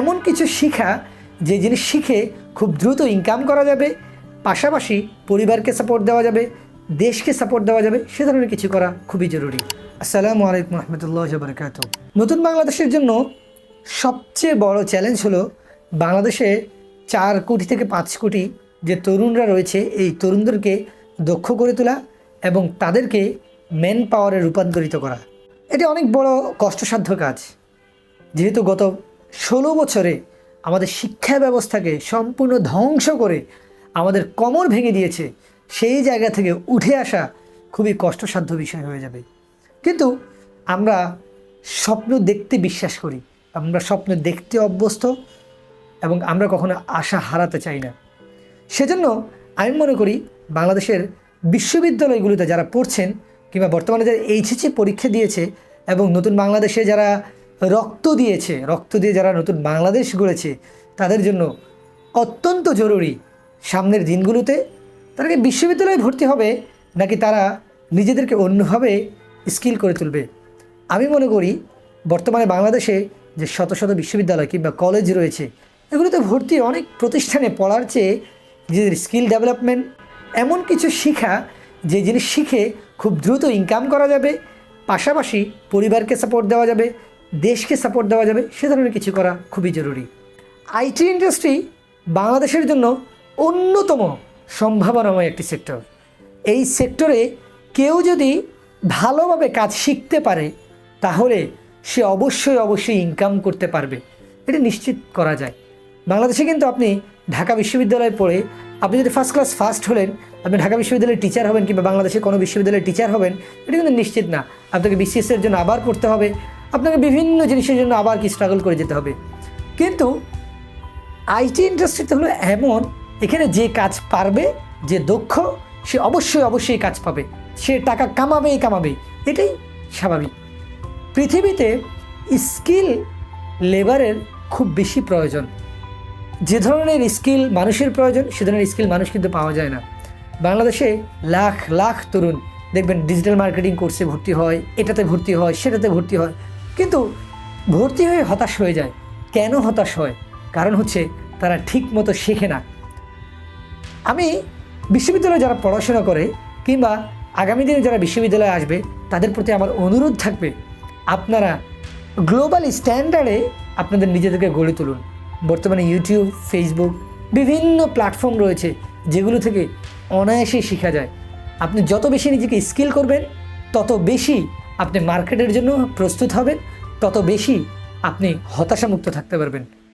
এমন কিছু শিখা যে জিনিস শিখে খুব দ্রুত ইনকাম করা যাবে, পাশাপাশি পরিবারকে সাপোর্ট দেওয়া যাবে, দেশকে সাপোর্ট দেওয়া যাবে, সে ধরনের কিছু করা খুবই জরুরি। আসসালামু আলাইকুম রহমতুল্লাহ বরকাত নতুন বাংলাদেশের জন্য সবচেয়ে বড় চ্যালেঞ্জ হলো বাংলাদেশে চার কোটি থেকে পাঁচ কোটি যে তরুণরা রয়েছে, এই তরুণদেরকে দক্ষ করে তোলা এবং তাদেরকে ম্যান পাওয়ারে রূপান্তরিত করা। এটি অনেক বড় কষ্টসাধ্য কাজ। যেহেতু গত ষোলো বছরে আমাদের শিক্ষা ব্যবস্থাকে সম্পূর্ণ ধ্বংস করে আমাদের কমর ভেঙে দিয়েছে, সেই জায়গা থেকে উঠে আসা খুবই কষ্টসাধ্য বিষয় হয়ে যাবে। কিন্তু আমরা স্বপ্ন দেখতে বিশ্বাস করি, আমরা স্বপ্ন দেখতে অভ্যস্ত এবং আমরা কখনো আশা হারাতে চাই না। সেজন্য আমি মনে করি বাংলাদেশের বিশ্ববিদ্যালয়গুলোতে যারা পড়ছেন কিংবা বর্তমানে যারা এইচএসি পরীক্ষা দিয়েছে এবং নতুন বাংলাদেশে যারা রক্ত দিয়েছে, রক্ত দিয়ে যারা নতুন বাংলাদেশ গড়েছে, তাদের জন্য অত্যন্ত জরুরি। সামনের দিনগুলোতে তারা কি বিশ্ববিদ্যালয়ে ভর্তি হবে নাকি তারা নিজেদেরকে অন্যভাবে স্কিল করে তুলবে? আমি মনে করি বর্তমানে বাংলাদেশে যে শত শত বিশ্ববিদ্যালয় কিংবা কলেজ রয়েছে, এগুলোতে ভর্তি অনেক প্রতিষ্ঠানে পড়ার চেয়ে নিজেদের স্কিল ডেভেলপমেন্ট, এমন কিছু শিখা যে জিনিস শিখে খুব দ্রুত ইনকাম করা যাবে, পাশাপাশি পরিবারকে সাপোর্ট দেওয়া যাবে দেশকে সাপোর্ট দেওয়া যাবে, সে ধরনের কিছু করা খুবই জরুরি। আইটি ইন্ডাস্ট্রি বাংলাদেশের জন্য অন্যতম সম্ভাবনাময় একটি সেক্টর এই সেক্টরে কেউ যদি ভালোভাবে কাজ শিখতে পারে, তাহলে সে অবশ্যই অবশ্যই ইনকাম করতে পারবে। এটা নিশ্চিত করা যায়। বাংলাদেশে কিন্তু আপনি ঢাকা বিশ্ববিদ্যালয়ে পড়ে, আপনি যদি ফার্স্ট ক্লাস ফার্স্ট হলেন, আপনি ঢাকা বিশ্ববিদ্যালয়ের টিচার হবেন কিংবা বাংলাদেশের কোনো বিশ্ববিদ্যালয়ের টিচার হবেন, এটা কিন্তু নিশ্চিত না। আপনাকে বিসিএস এর জন্য আবার পড়তে হবে আপনাকে বিভিন্ন জিনিসের জন্য আবার কি স্ট্রাগল করে যেতে হবে। কিন্তু আইটি ইন্ডাস্ট্রিতে হলো এমন, এখানে যে কাজ পারবে, যে দক্ষ, সে অবশ্যই অবশ্যই কাজ পাবে। সে টাকা কামাবেই কামাবে এটাই স্বাভাবিক। পৃথিবীতে স্কিল লেবারের খুব বেশি প্রয়োজন। যে ধরনের স্কিল মানুষের প্রয়োজন, সে ধরনের স্কিল মানুষ কিন্তু পাওয়া যায় না। বাংলাদেশে লাখ লাখ তরুণ, দেখবেন ডিজিটাল মার্কেটিং কোর্সে ভর্তি হয়, এটাতে ভর্তি হয়, সেটাতে ভর্তি হয়। কিন্তু ভর্তি হয়ে হতাশ হয়ে যায়। কেন হতাশ হয়? কারণ হচ্ছে তারা ঠিক মতো শেখে না। আমি বিশ্ববিদ্যালয়ে যারা পড়াশোনা করে কিংবা আগামী দিনে যারা বিশ্ববিদ্যালয়ে আসবে, তাদের প্রতি আমার অনুরোধ থাকবে, আপনারা গ্লোবাল স্ট্যান্ডার্ডে আপনাদের নিজেদেরকে গড়ে তুলুন। বর্তমানে ইউটিউব, ফেসবুক, বিভিন্ন প্ল্যাটফর্ম রয়েছে যেগুলো থেকে অনায়াসেই শেখা যায়। আপনি যত বেশি নিজেকে স্কিল করবেন, তত বেশি আপনি মার্কেটের জন্য প্রস্তুত হবেন তত বেশি আপনি হতাশামুক্ত থাকতে পারবেন।